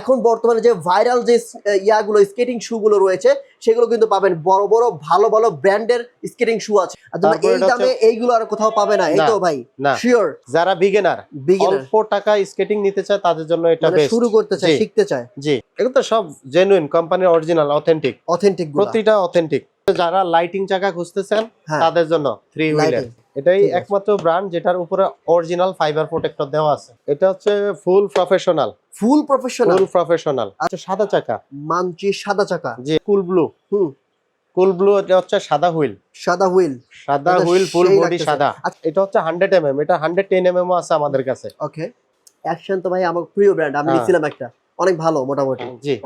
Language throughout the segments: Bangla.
এখন বর্তমানে যে ভাইরাল যে ইয়াগুলো স্কেটিং শু গুলো রয়েছে সেগুলো কিন্তু পাবেন বড় বড় ভালো ভালো ব্র্যান্ডের স্কেটিং শু আছে। এই দামে এইগুলো আর কোথাও পাবে না এই তো ভাই শিওর যারা বিগিনার অল্প টাকা স্কেটিং নিতে চায় তাদের জন্য এটা মানে বেস্ট শুরু করতে চায় শিখতে চায়। জি। এগুলো তো সব জেনুইন কোম্পানির অরিজিনাল অথেন্টিক অথেন্টিক প্রতিটা অথেন্টিক যারা লাইটিং চাকা খুঁজতেছেন হ্যাঁ। তাদের জন্য থ্রি হুইলার এটাই একমাত্র ব্র্যান্ড যেটার উপরে অরিজিনাল ফাইবার প্রোটেক্টর দেওয়া আছে। এটা হচ্ছে full professional full professional full professional আচ্ছা সাদা চাকা। মানচি সাদা চাকা। যে কুল ব্লু হুম। কুল ব্লু এটা হচ্ছে সাদা হুইল। সাদা হুইল। সাদা হুইল ফুল বডি সাদা। আচ্ছা। এটা হচ্ছে হান্ড্রেড এম এম এটা হান্ড্রেড টেন এম এম আছে আমাদের কাছে। ওকে অ্যাকশন তো ভাই আমার প্রিয় ব্র্যান্ড আমি হ্যাঁ। নিছিলাম একটা। অনেক ভালো মোটামুটি। জি।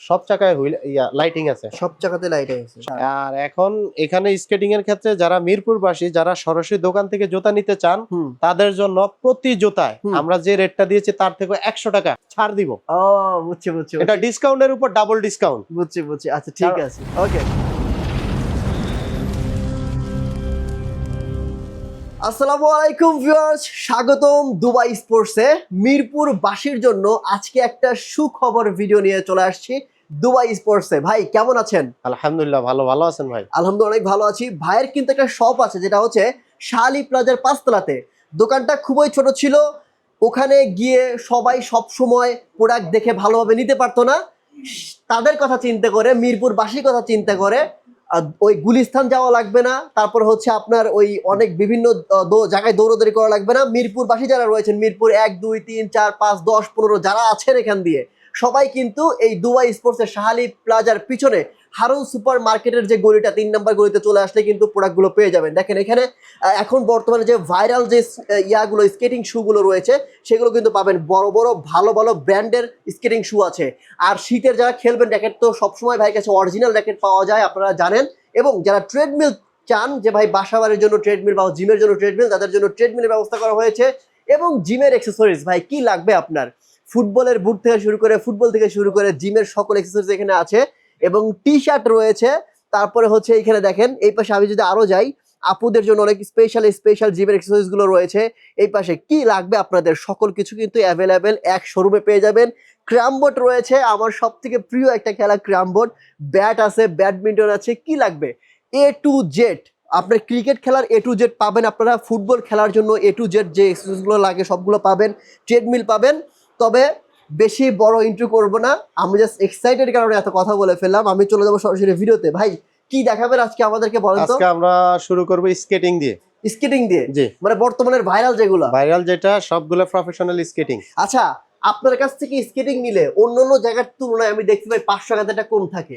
সব চাকায় হুইল লাইটিং আছে। সব চাকাতে লাইটিং আছে। আর এখন এখানে স্কেটিং এর ক্ষেত্রে যারা মিরপুরবাসী যারা সরাসরি দোকান থেকে জুতা নিতে চান তাদের জন্য প্রতি জুতায় আমরা যে রেটটা দিয়েছি তার থেকে একশো টাকা ছাড় দিব। ও বুঝছি বুঝছি এটা ডিসকাউন্টের উপর ডাবল ডিসকাউন্ট বুঝছি বুঝছি। আচ্ছা ঠিক আছে। ওকে আসসালামু আলাইকুম ভিউয়ার্স স্বাগতম দুবাই স্পোর্টসে। মিরপুর বাসীর জন্য আজকে একটা সুখবর ভিডিও নিয়ে চলে আসছি দুবাই স্পোর্টসে। ভাই কেমন আছেন? আলহামদুলিল্লাহ ভালো ভালো আছেন ভাই। আলহামদুলিল্লাহ অনেক ভালো আছি। ভাইয়ের কিন্তু একটা শপ আছে যেটা হচ্ছে শালি প্লাজার পাঁচতলাতে। দোকানটা খুবই ছোট ছিল ওখানে গিয়ে সবাই সব সময় প্রোডাক্ট দেখে ভালোভাবে নিতে পারতো না। তাদের কথা চিন্তা করে মিরপুর মিরপুরবাসীর কথা চিন্তা করে ওই গুলিস্থান যাওয়া লাগবে না। তারপর হচ্ছে আপনার ওই অনেক বিভিন্ন জায়গায় দৌড়দৌড়ি করা লাগবে না। মিরপুরবাসী যারা রয়েছেন, মিরপুর এক, দুই, তিন, চার, পাঁচ, দশ, পনেরো যারা আছেন এখান দিয়ে, সবাই কিন্তু এই দুবাই স্পোর্টসের শাহালি প্লাজার পিছনে হারুন সুপার মার্কেটের যে গলিটা, তিন নাম্বার গলিতে চলে আসলে কিন্তু প্রোডাক্টগুলো পেয়ে যাবেন। দেখেন এখানে এখন বর্তমানে যে ভাইরাল যে ইয়াগুলো স্কেটিং শুগুলো রয়েছে, সেগুলো কিন্তু পাবেন। বড় বড়, ভালো ভালো ব্র্যান্ডের স্কেটিং শু আছে। আর শীতের যারা খেলবেন র্যাকেট তো সবসময় ভাই কাছে অরিজিনাল র্যাকেট পাওয়া যায়, আপনারা জানেন। এবং যারা ট্রেডমিল চান, যে ভাই বাসা বাড়ির জন্য ট্রেডমিল বা জিমের জন্য ট্রেডমিল তাদের জন্য ট্রেডমিলের ব্যবস্থা করা হয়েছে। এবং জিমের এক্সেসরিজ ভাই, কি লাগবে আপনার? ফুটবলের বুট থেকে শুরু করে ফুটবল থেকে শুরু করে জিমের সকল এক্সেসরিজ এখানে আছে। এবং টি শার্ট রয়েছে। তারপরে হচ্ছে এইখানে দেখেন, এই পাশে আমি যদি আরও যাই, আপুদের জন্য অনেক স্পেশাল স্পেশাল জিমের এক্সারসাইজগুলো রয়েছে। এই পাশে কি লাগবে আপনাদের? সকল কিছু কিন্তু অ্যাভেলেবেল এক শোরুমে পেয়ে যাবেন। ক্রামবোর্ড রয়েছে, আমার সব থেকে প্রিয় একটা খেলা ক্রামবোর্ড ব্যাট আছে, ব্যাডমিন্টন আছে, কি লাগবে? এ টু জেড আপনার ক্রিকেট খেলার এ টু জেড পাবেন আপনারা ফুটবল খেলার জন্য এ টু জেড যে এক্সারসাইজগুলো লাগে সবগুলো পাবেন ট্রেডমিল পাবেন। তবে বেশি বড় ইন্ট্রো করব না। আমি জাস্ট এক্সাইটেড কারণে এত কথা বলে ফেললাম। আমি চলে যাব সরাসরি ভিডিওতে। ভাই কি দেখাবেন আজকে আমাদেরকে বলেন তো? আজকে আমরা শুরু করব স্কেটিং দিয়ে। স্কেটিং দিয়ে? জি। মানে বর্তমানের ভাইরাল যেগুলো। ভাইরাল যেটা সবগুলো প্রফেশনাল স্কেটিং আচ্ছা আপনার কাছ থেকে স্কেটিং নিলে অন্য অন্য জায়গার তুলনায় আমি দেখতে পাই পাঁচশো টাকাটা কম থাকে।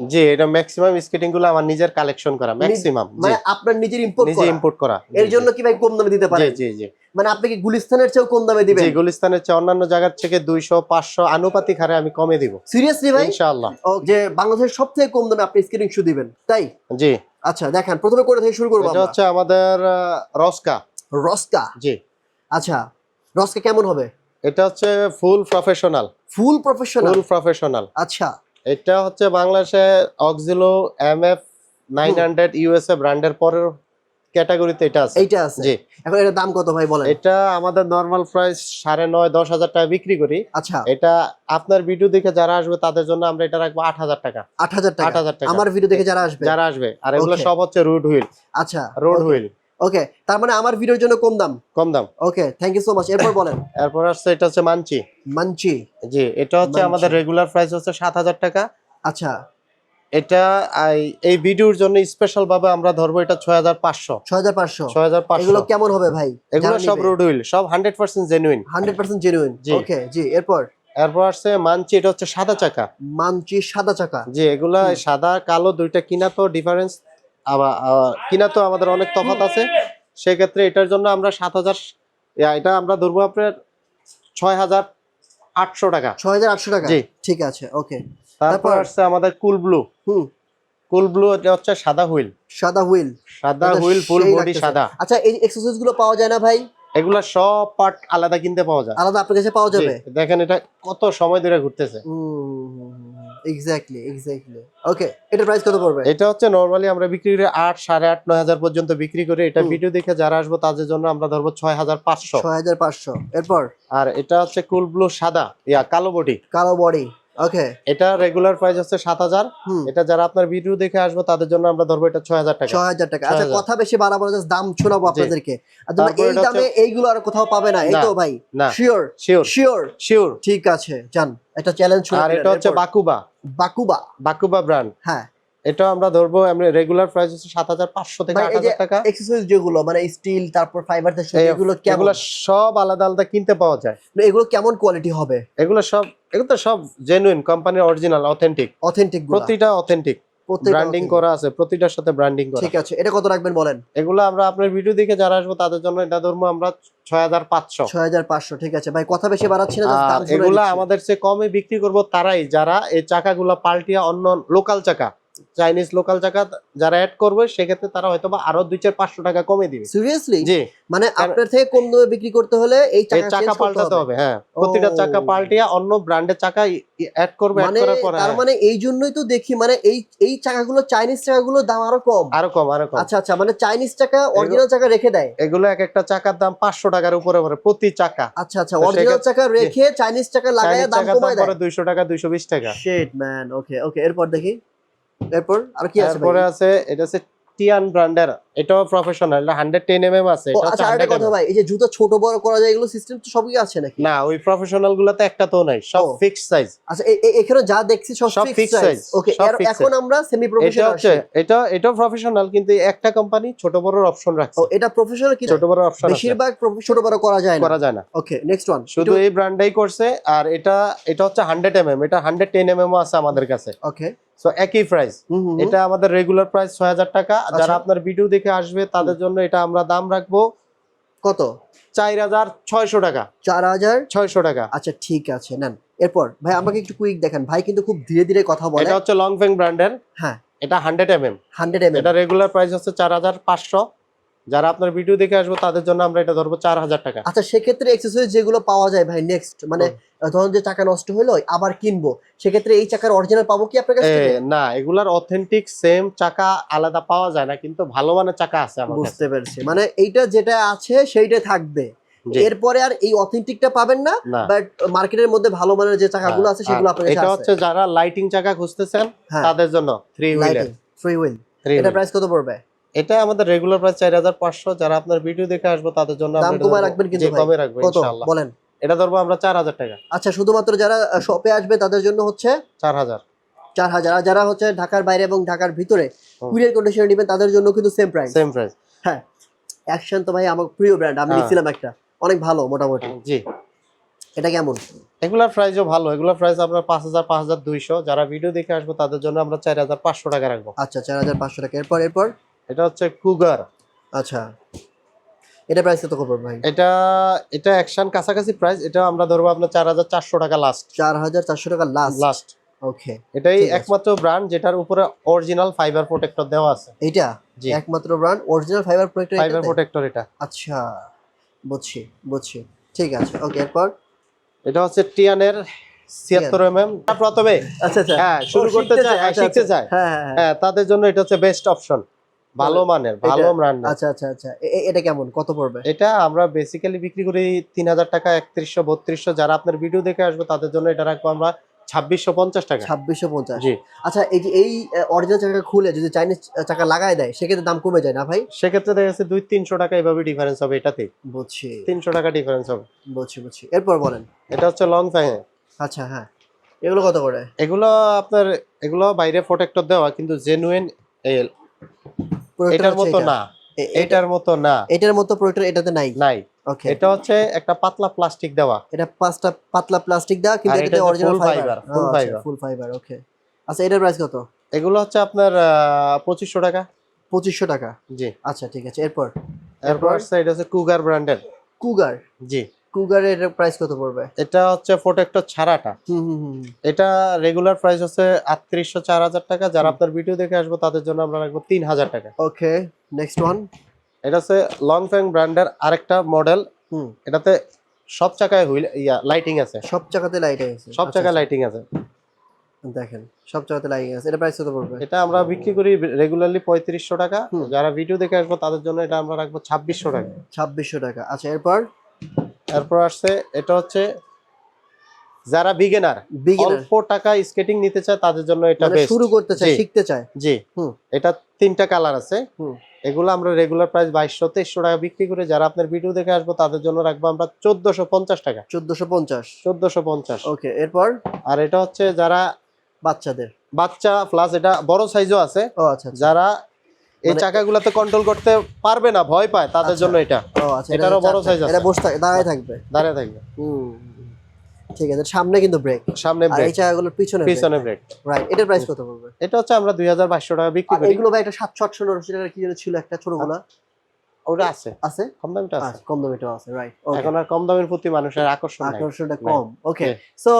জি এটা ম্যাক্সিমাম স্কেটিংগুলো আমার নিজের কালেকশন করা ম্যাক্সিমাম মানে আপনার নিজের ইম্পোর্ট নিজে ইম্পোর্ট করা। এর জন্য কি ভাই কম দামে দিতে জি পারেন? জি জি। মানে আপনি কি গুলিস্তানের চেয়েও কম দামে দিবেন? জি গুলিস্তানের চেয়ে অন্যান্য জায়গার থেকে দুইশো পাঁচশো আনুপাতিক হারে আমি কমে দিব। সিরিয়াসলি ভাই? ইনশাআল্লাহ। যে বাংলাদেশের সব থেকে কম দামে আপনি স্কেটিং শু দিবেন তাই? জি। আচ্ছা দেখেন প্রথমে করে থেকে শুরু করব এটা হচ্ছে আমাদের রস্কা। রস্কা? জি। আচ্ছা রস্কা কেমন হবে? এটা হচ্ছে full professional. Full professional? Full professional. আচ্ছা। এটা হচ্ছে বাংলাদেশে অক্সিলো M F nine hundred USA ব্র্যান্ডের পরের ক্যাটাগরিতে এটা আছে। এইটা আছে। জি। এখন এটার দাম কত ভাই বলেন? এটা আমাদের নর্মাল প্রাইস সাড়ে নয় দশ হাজার টাকা বিক্রি করি। আচ্ছা। এটা আপনার ভিডিও দেখে যারা আসবে তাদের জন্য আমরা এটা রাখব আট হাজার টাকা। আট হাজার আট টাকা হাজার টাকা। আমার ভিডিও দেখে যারা আসবে? যারা আসবে। আর এগুলো সব হচ্ছে রুট হুইল আচ্ছা রোড হুইল ওকে তার মানে আমার ভিডিওর জন্য কম দাম? কম দাম। Okay thank you so much এরপর বলেন। এরপর আসছে এটা হচ্ছে মানচি মানচি জি এটা হচ্ছে আমাদের রেগুলার প্রাইস হচ্ছে সাত হাজার টাকা। আচ্ছা। এটা এই ভিডিওর জন্য স্পেশাল ভাবে আমরা ধরবো এটা ছয় হাজার পাঁচশো। ছয় হাজার পাঁচশো। ছয় হাজার এগুলো পাঁচশো কেমন হবে ভাই? এগুলো সব রোড হুইল সব hundred percent genuine hundred percent genuine জি। ওকে জি এরপর? এরপর আসছে মানচি এটা হচ্ছে সাদা চাকা। মানচি সাদা চাকা। যে এগুলা সাদা কালো দুইটা কিনা তো ডিফারেন্স কিনা তো আমাদের অনেক তফাৎ আছে। সেক্ষেত্রে এটার জন্য আমরা সাত হাজার এটা আমরা ধরবো আপনার ছয় হাজার আটশো টাকা। ছয় হাজার আটশো টাকা। জি। ঠিক আছে ওকে তারপর তারপর? আসছে আমাদের কুল ব্লু হুম। কুল ব্লু এটা হচ্ছে সাদা হুইল। সাদা হুইল। সাদা হুইল ফুল বডি সাদা। আচ্ছা এই এক্সারসাইজগুলো পাওয়া যায় না ভাই? এগুলা সব পার্ট আলাদা কিনতে পাওয়া যায়। আলাদা আপনার কাছে পাওয়া যাবে? দেখেন এটা কত সময় ধরে ঘুরতেছে। এক্স্যাক্টলি এক্স্যাক্টলি ওকে এটা প্রাইস কত পড়বে? এটা হচ্ছে নর্মালি আমরা বিক্রি করি আট সাড়ে আট নয় হাজার পর্যন্ত বিক্রি করি। এটা ভিডিও দেখে যারা আসব তাদের জন্য আমরা ধরবো ছয় হাজার পাঁচশো। ছয় হাজার পাঁচশো। এরপর? আর এটা হচ্ছে কুল ব্লু সাদা ইয়া কালো বডি কালো বডি ওকে এটা রেগুলার প্রাইস হচ্ছে সাত হাজার। হুম। এটা যারা আপনার ভিডিও দেখে আসব তাদের জন্য আমরা ধরবো এটা ছয় হাজার টাকা। ছয় হাজার টাকা। আচ্ছা কথা বেশি বাড়াবো না দাম শোনাবো আপনাদেরকে। আচ্ছা এই দামে এইগুলো আর কোথাও পাবে না এই তো ভাই? শিওর শিওর শিওর শিওর ঠিক আছে জান এটা চ্যালেঞ্জ আর এটা হচ্ছে বাকুবা। বাকুবা। বাকুবা ব্র্যান্ড হ্যাঁ। এটা আমরা ধরবো আমরা রেগুলার প্রাইস হচ্ছে সাত হাজার পাঁচশো থেকে ভাই আট এই যে হাজার টাকা। এক্সেসরিজ যেগুলো মানে স্টিল তারপর ফাইবার এগুলো কেমন? এগুলো সব আলাদা আলাদা কিনতে পাওয়া যায়। এগুলো কেমন কোয়ালিটি হবে? এগুলো সব এগুলো তো সব জেনুইন কোম্পানির অরিজিনাল অথেন্টিক অথেন্টিক প্রতিটা অথেন্টিক ব্র্যান্ডিং করা আছে প্রতিটার সাথে ব্র্যান্ডিং করা। ঠিক আছে এটা কত রাখবেন বলেন? এগুলো আমরা আপনার ভিডিও দেখে যারা আসব তাদের জন্য এটা ধরবো আমরা ছয় হাজার পাঁচশো। ছয় হাজার পাঁচশো ঠিক আছে। ভাই কথা বেশি বাড়াচ্ছি না দাম এগুলা আমাদের চেয়ে কমে বিক্রি করব তারাই যারা এই চাকাগুলা পাল্টিয়া অন্য লোকাল চাকা। চাইনিজ লোকাল চাকা যারা অ্যাড করবে সেক্ষেত্রে তারা হয়তো বা আরও দুই চার পাঁচশো টাকা কমে দিবে। সিরিয়াসলি জি। মানে আপনার থেকে কম দামে বিক্রি করতে হলে এই চাকা পাল্টাতে হবে। হ্যাঁ। প্রতিটা চাকা পাল্টিয়া অন্য ব্র্যান্ডের চাকা অ্যাড করবে অ্যাড মানে করার পরে তার হ্যাঁ, মানে এই জন্যই তো দেখি মানে এই এই চাকাগুলো চাইনিজ চাকাগুলোর দাম আরও কম। আরও কম আরও কম। আচ্ছা আচ্ছা মানে চাইনিজ চাকা অরিজিনাল চাকা রেখে দেয়। এগুলো এক একটা চাকার দাম পাঁচশো টাকার উপরে পরে প্রতি চাকা। আচ্ছা আচ্ছা অরিজিনাল চাকা রেখে চাইনিজ চাকা লাগায় দাম কমায় দেয়। পরে দুইশো টাকা দুইশো বিশ টাকা। শিট ম্যান ওকে ওকে এরপর দেখি। এরপর আর কি আছে তারপরে আছে এটা হচ্ছে টিয়ান ব্র্যান্ডের এটাও প্রফেশনাল এটা হান্ড্রেড টেন এম এম আছে এটা আচ্ছা আরেকটা কথা ভাই এই যে জুতো ছোট বড় করা যায় এগুলো সিস্টেম তো সবই আছে নাকি? না ওই প্রফেশনাল গুলাতে একটা তো নাই সব ও। ফিক্স সাইজ আচ্ছা এখানে যা দেখছি সব সব ফিক্স fixed সাইজ ওকে এখন আমরা সেমি এটা প্রফেশনাল হচ্ছে এটা এটাও প্রফেশনাল কিন্তু একটা কোম্পানি ছোট বড় অপশন রাখছে। ও এটা প্রফেশনাল কি ছোট বড় অপশন বেশিরভাগ ছোট বড় করা যায় না। করা যায় না। ওকে নেক্সট ওয়ান শুধু এই ব্র্যান্ডটাই করছে আর এটা এটা হচ্ছে হান্ড্রেড এম এম এটা হান্ড্রেড টেন এম এম আছে আমাদের কাছে। ওকে সো একই প্রাইস এটা আমাদের রেগুলার প্রাইস ছয় হাজার টাকা। যারা আচ্ছা। আপনার ভিডিও দেখে আসবে তাদের জন্য এটা আমরা দাম রাখব কত? চার হাজার ছয়শো টাকা। চার হাজার? ছয়শো টাকা। আচ্ছা ঠিক আছে নেন। এরপর ভাই আমাকে একটু কুইক দেখেন। ভাই কিন্তু খুব ধীরে ধীরে কথা বলে। এটা হচ্ছে লং ফেং ব্র্যান্ডের হ্যাঁ। এটা hundred M M hundred M এটা রেগুলার প্রাইস হচ্ছে চার হাজার পাঁচশো। যারা আপনার ভিডিও দেখে আসবে তাদের জন্য আমরা এটা ধরবো চার হাজার টাকা। আচ্ছা সেক্ষেত্রে এক্সেসরিজ যেগুলো পাওয়া যায় ভাই নেক্সট মানে ধরুন যে চাকা নষ্ট হলো আবার কিনবো সেক্ষেত্রে এই চাকার অরিজিনাল পাবো কি আপনার কাছে না এগুলার অথেন্টিক সেম চাকা আলাদা পাওয়া যায় না কিন্তু ভালো মানের চাকা আছে আমার বুঝতে পেরেছি। মানে এইটা যেটা আছে সেইটা থাকবে। এরপরে আর এই অথেন্টিকটা পাবেন না বাট মার্কেটের মধ্যে ভালো মানের যে চাকাগুলো আছে সেগুলো আপনার কাছে এটা হচ্ছে যারা লাইটিং চাকা খুঁজতেছেন হ্যাঁ। তাদের জন্য থ্রি হুইলার ফ্রি হুইল এটা প্রাইস কত পড়বে? এটা আমাদের রেগুলার প্রাইস চার হাজার পাঁচশো যারা আপনার ভিডিও দেখে আসব তাদের জন্য দাম আমরা এটা কমায় রাখবেন কিন্তু। কমে রাখব কত? ইনশাআল্লাহ। বলেন। এটা ধরবো আমরা চার হাজার টাকা। আচ্ছা শুধুমাত্র যারা শপে আসবে তাদের জন্য হচ্ছে চার হাজার। চার হাজার। আর যারা হচ্ছে ঢাকার বাইরে এবং ঢাকার ভিতরে কুরিয়ার কন্ডিশনে নেবেন তাদের জন্য কিন্তু সেম প্রাইস সেম প্রাইস হ্যাঁ। অ্যাকশন তো ভাই আমার প্রিয় ব্র্যান্ড আমি হ্যাঁ। নিছিলাম একটা। অনেক ভালো মোটামুটি। জি। এটা কেমন? এগুলার প্রাইসও ভালো। এগুলার প্রাইস আপনার পাঁচ হাজার পাঁচ হাজার দুইশো। যারা ভিডিও দেখে আসব তাদের জন্য আমরা চার হাজার পাঁচশো টাকা রাখব। আচ্ছা চার হাজার পাঁচশো টাকা। এরপর এরপর? এটা হচ্ছে কুগার আচ্ছা। এটা প্রাইস কত করব ভাই? এটা এটা অ্যাকশন কাছাকাছি প্রাইস এটা আমরা ধরবো আপনার চার হাজার চারশো টাকা লাস্ট চার হাজার চারশো টাকা লাস্ট লাস্ট ওকে এটাই একমাত্র ব্র্যান্ড যেটার উপরে অরিজিনাল ফাইবার প্রোটেক্টর দেওয়া আছে। এটা জি। একমাত্র brand original fibre protector fibre protector এটা। আচ্ছা বুঝছি বুঝছি। ঠিক আছে ওকে এরপর? এটা হচ্ছে টিয়ানের ছিয়াত্তর এম এম প্রথমে আচ্ছা আচ্ছা। হ্যাঁ শুরু করতে শিখতে চায় চায়, হ্যাঁ, আচ্ছা, শিখতে আচ্ছা। চায়। হ্যাঁ হ্যাঁ হ্যাঁ। হ্যাঁ তাদের জন্য এটা হচ্ছে বেস্ট অপশন ভালো মানের ভালো ব্র্যান্ড আচ্ছা আচ্ছা আচ্ছা। এটা কেমন? কত পড়বে? এটা আমরা বেসিক্যালি বিক্রি করি তিন হাজার টাকা একত্রিশশো বত্রিশশো। যারা আপনার ভিডিও দেখে আসবে তাদের জন্য এটা রাখব আমরা ছাব্বিশশো পঞ্চাশ টাকা। ছাব্বিশশো পঞ্চাশ। আচ্ছা এই যে এই অরিজিনাল চাকা খুলে যদি চাইনিজ চাকা লাগায় দেয় সেক্ষেত্রে দাম কমে যায় না ভাই? সেক্ষেত্রে দেখা যাচ্ছে দুই তিনশো টাকা ডিফারেন্স হবে এটাতে বুঝছি। তিনশো টাকা ডিফারেন্স হবে। বুঝছি বুঝছি। এরপর বলেন। এটা হচ্ছে লং আচ্ছা হ্যাঁ। এগুলো কত করে এগুলো আপনার এগুলো বাইরে প্রোটেক্টর দেওয়া কিন্তু জেনুইন Protector এটার মতো না। এটার মতো না। এটার মতো প্রোটেক্টর এটাতে নাই। নাই। ওকে এটা হচ্ছে একটা পাতলা প্লাস্টিক দেওয়া। এটা পাঁচটা পাতলা প্লাস্টিক দেওয়া কিন্তু এটাতে original fibre full fibre okay আচ্ছা এটার প্রাইস কত? এগুলো হচ্ছে আপনার পঁচিশশো টাকা। পঁচিশশো টাকা। জি। আচ্ছা ঠিক আছে এরপর? এরপর এটা হচ্ছে কুগার ব্র্যান্ডের কুগার জি। কুগারের প্রাইস কত পড়বে? এটা হচ্ছে প্রোটেক্টর ছাড়াটা। হুম হুম হুম এটা রেগুলার প্রাইস হচ্ছে আটত্রিশশো চার হাজার টাকা। যারা আপনার ভিডিও দেখে আসব তাদের জন্য আমরা রাখব তিন হাজার টাকা। ওকে নেক্সট ওয়ান এটা হচ্ছে লং ফ্যাং ব্র্যান্ডের আরেকটা মডেল হুম। এটাতে সব চাকায় হুইল ইয়া লাইটিং আছে। সব জায়গাতে লাইট আছে। সব জায়গায় লাইটিং আছে। দেখেন সব জায়গাতে লাগিয়ে গেছে এটা প্রাইস কত পড়বে? এটা আমরা বিক্রি করি রেগুলারলি পঁয়ত্রিশশো টাকা। যারা ভিডিও দেখে আসব তাদের জন্য এটা আমরা রাখব ছাব্বিশশো টাকা। ছাব্বিশশো টাকা। আচ্ছা এরপর? এরপর আসছে এটা হচ্ছে যারা বিগিনার অল্প টাকা স্কেটিং নিতে চায় তাদের জন্য এটা মানে বেস্ট শুরু করতে চায় শিখতে চায়। জি। হুম। এটা তিনটা কালার আছে। হুম। এগুলো আমরা রেগুলার প্রাইস বাইশশো তেইশশো টাকা বিক্রি করে যারা আপনার ভিডিও দেখে আসব তাদের জন্য রাখব আমরা চোদ্দশো পঞ্চাশ টাকা। চোদ্দশো পঞ্চাশ। চোদ্দশো পঞ্চাশ। ওকে এরপর? আর এটা হচ্ছে যারা বাচ্চাদের। বাচ্চা প্লাস এটা বড় সাইজও আছে। ও আচ্ছা আচ্ছা। যারা এই মানে- চাকাগুলোতে কন্ট্রোল করতে পারবে না ভয় পায় তাদের আচ্ছা। জন্য এটা। ও আচ্ছা এটারও বড় সাইজ আছে। এটা বসে থাকে দাঁড়ায় থাকবে। দাঁড়িয়ে থাকবে। হুম ঠিক আছে সামনে কিন্তু ব্রেক সামনে ব্রেক এই চাকাগুলোর পিছনে পিছনে ব্রেক রাইট এটার প্রাইস কত পড়বে? এটা হচ্ছে আমরা দুই হাজার বাইশশো টাকা বিক্রি করি। এগুলো ভাই একটা সাতশো আটশো নশো টাকার কি যেন ছিল একটা ছোটগুলা। ওটা আছে। আছে? কম দামিটা আছে। আচ্ছা কম দামিটাও আছে রাইট এখন আর কম দামের প্রতি মানুষের আকর্ষণ আকর্ষণটা কম ওকে. সো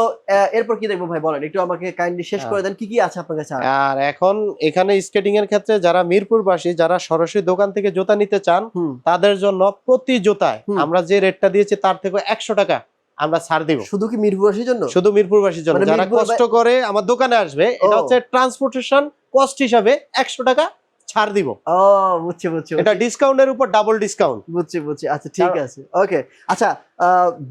এরপর কি দেখব ভাই বলেন একটু আমাকে কাইন্ডলি শেষ হ্যাঁ। করে দেন কি কি আছে আপনার কাছে আর? এখন এখানে স্কেটিং এর ক্ষেত্রে যারা মিরপুরবাসী যারা সরাসরি দোকান থেকে জুতা নিতে চান তাদের জন্য প্রতি জুতায় আমরা যে রেটটা দিয়েছি তার থেকে একশো টাকা আমরা ছাড় দিব। শুধু কি মিরপুরবাসীর জন্য? শুধু মিরপুরবাসীর জন্য। মানে যারা কষ্ট করে আমার দোকানে আসবে এটা হচ্ছে ট্রান্সপোর্টেশন কস্ট হিসাবে একশো টাকা ছাড় দিব। ও বুঝছি বুঝছি এটা ডিসকাউন্টের উপর ডাবল ডিসকাউন্ট বুঝছি বুঝছি। আচ্ছা ঠিক আছে। ওকে আচ্ছা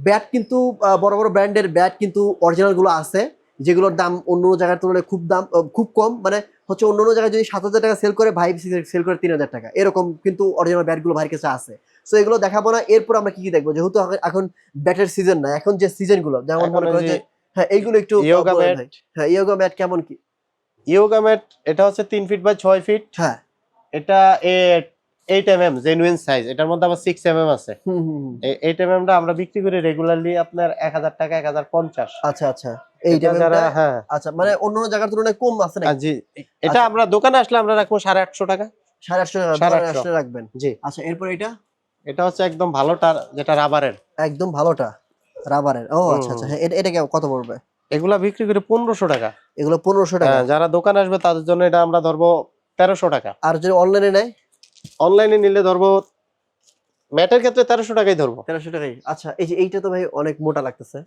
ব্যাট কিন্তু বড় বড় ব্র্যান্ডের ব্যাট কিন্তু অরিজিনালগুলো আছে যেগুলোর দাম অন্য জায়গার তুলনায় খুব দাম খুব কম। মানে হচ্ছে অন্য অন্য জায়গায় যদি সাত হাজার টাকা সেল করে ভাই সেল করে তিন হাজার টাকা। এরকম কিন্তু অরিজিনাল ব্যাটগুলো ভাইয়ের কাছে আছে। তো এগুলো দেখাবো না। এরপর আমরা কি কি দেখব? যেহেতু এখন- ব্যাটের সিজন না এখন যে সিজনগুলো যেমন মনে করেন যে হ্যাঁ এইগুলো একটু mat। ভাই। হ্যাঁ ইয়োগা ম্যাট কেমন কি? ইয়োগা ম্যাট এটা হচ্ছে তিন ফিট বাই ছয় ফিট হ্যাঁ। এটা eight M M genuine size এটার মধ্যে আবার সিক্স এম এম আছে। হুম হুম হুম। এইট এম টা আমরা বিক্রি করি রেগুলারলি আপনার এক হাজার টাকা এক হাজার পঞ্চাশ। আচ্ছা আচ্ছা। হ্যাঁ। আচ্ছা মানে অন্য অন্য জায়গার তুলনায় কম আছে নাকি? জি। এটা আচ্ছা। আমরা দোকানে আসলে আমরা রাখব সাড়ে আটশো টাকা। সাড়ে আটশো টাকা রাখবেন। জি। আচ্ছা এরপর এটা? এটা হচ্ছে একদম ভালোটার যেটা রাবারের। একদম ভালোটা রাবারের। ও আচ্ছা আচ্ছা। হ্যাঁ এটা কেমন- কত পড়বে? এগুলা বিক্রি করে পনেরোশো টাকা। এগুলো পনেরোশো টাকা। হ্যাঁ, যারা দোকানে আসবে তাদের জন্য এটা আমরা ধরবো তেরোশো টাকা। আর যদি অনলাইনে নেয়? অনলাইনে নিলে ধরবো ম্যাটের ক্ষেত্রে তেরোশো টাকাই ধরবো। তেরোশো টাকাই। আচ্ছা এই যে এইটা তো ভাই অনেক মোটা লাগতেছে।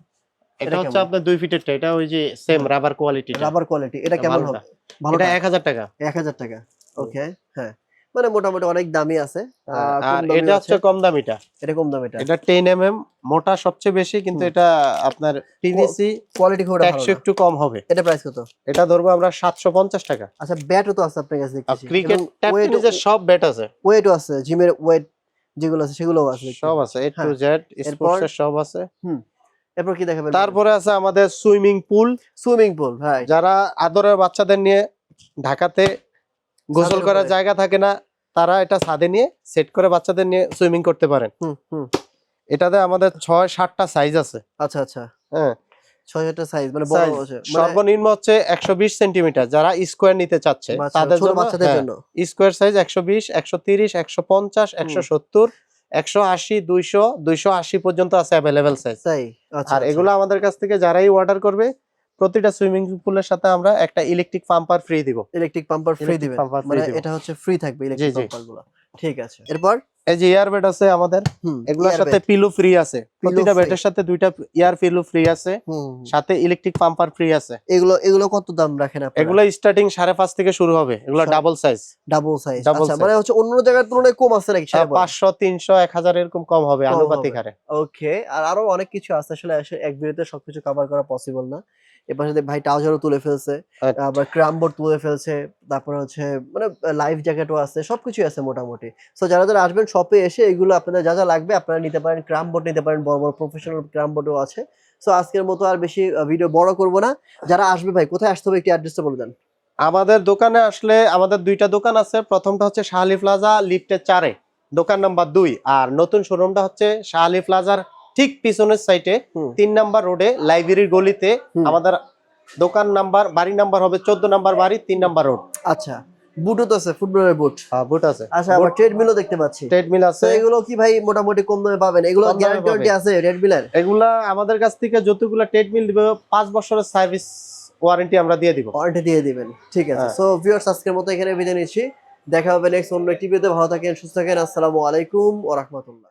এটা হচ্ছে আপনার দুই ফিটেরটা এটা ওই যে same rubber quality rubber quality এটা কেমন হবে? ভালো এটা এক হাজার টাকা। এক হাজার টাকা। ওকে হ্যাঁ। মানে মোটামুটি অনেক দামি আছে। আর এটা হচ্ছে কম দামিটা। এটা কম দাম এটা এটা টেন এম এম মোটা সবচেয়ে বেশি কিন্তু এটা আপনার পিভিসি কোয়ালিটি খুব ভালো একটু কম হবে। এটা প্রাইস কত? এটা ধরবো আমরা সাতশো পঞ্চাশ টাকা। আচ্ছা ব্যাটও তো আছে আপনার কাছে দেখতেছি। ক্রিকেট টেনিসের সব ব্যাট আছে। ওয়েটও আছে জিমের ওয়েট যেগুলো আছে সেগুলোও আছে সব আছে এ টু হ্যাঁ। জেড এরপর? স্পোর্টসের সব আছে। এরপর কি দেখাবেন? তারপরে আছে আমাদের সুইমিং পুল সুইমিং পুল ভাই যারা আদরের বাচ্চাদের নিয়ে ঢাকাতে গোসল করার জায়গা থাকে না তারা এটা ছাদে নিয়ে সেট করে বাচ্চাদের নিয়ে সুইমিং করতে পারেন। হুম হুম। এটাতে আমাদের ছয় সাতটা সাইজ আছে। আচ্ছা আচ্ছা। হ্যাঁ। ছয় হাজার সাইজ মানে বড় মানে সর্বনিম্ন হচ্ছে একশো বিশ সেন্টিমিটার যারা স্কোয়ার নিতে চাচ্ছে। তাদের জন্য বাচ্চাদের জন্য। স্কোয়ার সাইজ একশো বিশ একশো তিরিশ একশো পঞ্চাশ একশো সত্তর একশো আশি দুইশো দুইশো আশি পর্যন্ত আছে অ্যাভেলেবেল সাইজ আচ্ছা আর এগুলো আমাদের কাছ থেকে যারাই অর্ডার করবে প্রতিটা সুইমিং পুলের সাথে আমরা একটা ইলেকট্রিক পাম্পার ফ্রি দিব। ইলেকট্রিক পাম্পার ফ্রি free মানে এটা হচ্ছে ফ্রি থাকবে ইলেকট্রিক জি। পাম্পারগুলো। ঠিক আছে। এরপর এই যে ইয়ারবেড আছে আমাদের এগুলোর সাথে পিলো ফ্রি আছে। প্রতিটা। বেডের সাথে দুইটা ইয়ার পিলো ফ্রি আছে। সাথে ইলেকট্রিক পাম্পার ফ্রি আছে। এগুলো এগুলো কত দাম রাখেন আপনারা? এগুলো স্টার্টিং সাড়ে পাঁচ থেকে শুরু হবে। এগুলো ডাবল সাইজ ডাবল সাইজ আচ্ছা মানে হচ্ছে অন্য জায়গার তুলনায় কম আছে নাকি পাঁচশো তিনশো এক হাজার এরকম কম হবে আনুপাতিক হারে। ওকে আর আরও অনেক কিছু আছে আসলে আসলে এক ভিডিওতে সবকিছু কভার করা পসিবল না। এবার সাথে ভাই ট্রাউজারও তুলে ফেলছে আচ্ছা। আবার ক্রামবোর্ড তুলে ফেলছে তারপরে হচ্ছে মানে লাইফ জ্যাকেটও আছে সবকিছুই আছে মোটামুটি। সো যারা যারা আসবেন শপে এসে এগুলো আপনাদের যা যা লাগবে আপনারা নিতে পারেন ক্রামবোর্ড নিতে পারেন বড় বড় প্রফেশনাল ক্রামবোর্ডও আছে। সো আজকের মতো আর বেশি ভিডিও বড় করব না। যারা আসবে ভাই কোথায় আসতে হবে একটি অ্যাড্রেসটা বলে দেন। আমাদের দোকানে আসলে আমাদের দুইটা দোকান আছে প্রথমটা হচ্ছে শাহালি প্লাজা লিফটের চারে। দোকান নাম্বার দুই। আর নতুন শোরুমটা হচ্ছে শাহালি প্লাজার ঠিক পিছনের সাইটে তিন নাম্বার রোডে লাইব্রেরির গলিতে আমাদের দোকান নাম্বার বাড়ি নাম্বার হবে চোদ্দ নাম্বার বাড়ি তিন নাম্বার রোড আচ্ছা বুটও তো আছে ফুটবলের বুট বুট আছে। আচ্ছা আবার ট্রেডমিলও দেখতে পাচ্ছি। ট্রেডমিল আছে। এগুলো কি ভাই মোটামুটি কম দামে পাবেন? এগুলো গ্যারান্টি আছে রেডমিলের এগুলা আমাদের কাছ থেকে যতগুলো ট্রেডমিল দিবে পাঁচ বছরের সার্ভিস ওয়ারেন্টি আমরা দিয়ে দিব। ওয়ারেন্টি দিয়ে দিবেন। ঠিক আছে। হ্যাঁ। সো ভিউয়ার্স আজকের মতো এখানে বিদায় নিচ্ছি। দেখা হবে নেক্সট অন্য একটি ভিডিওতে ভালো থাকেন সুস্থ থাকেন। আসসালামু আলাইকুম ওয়া রাহমাতুল্লাহ।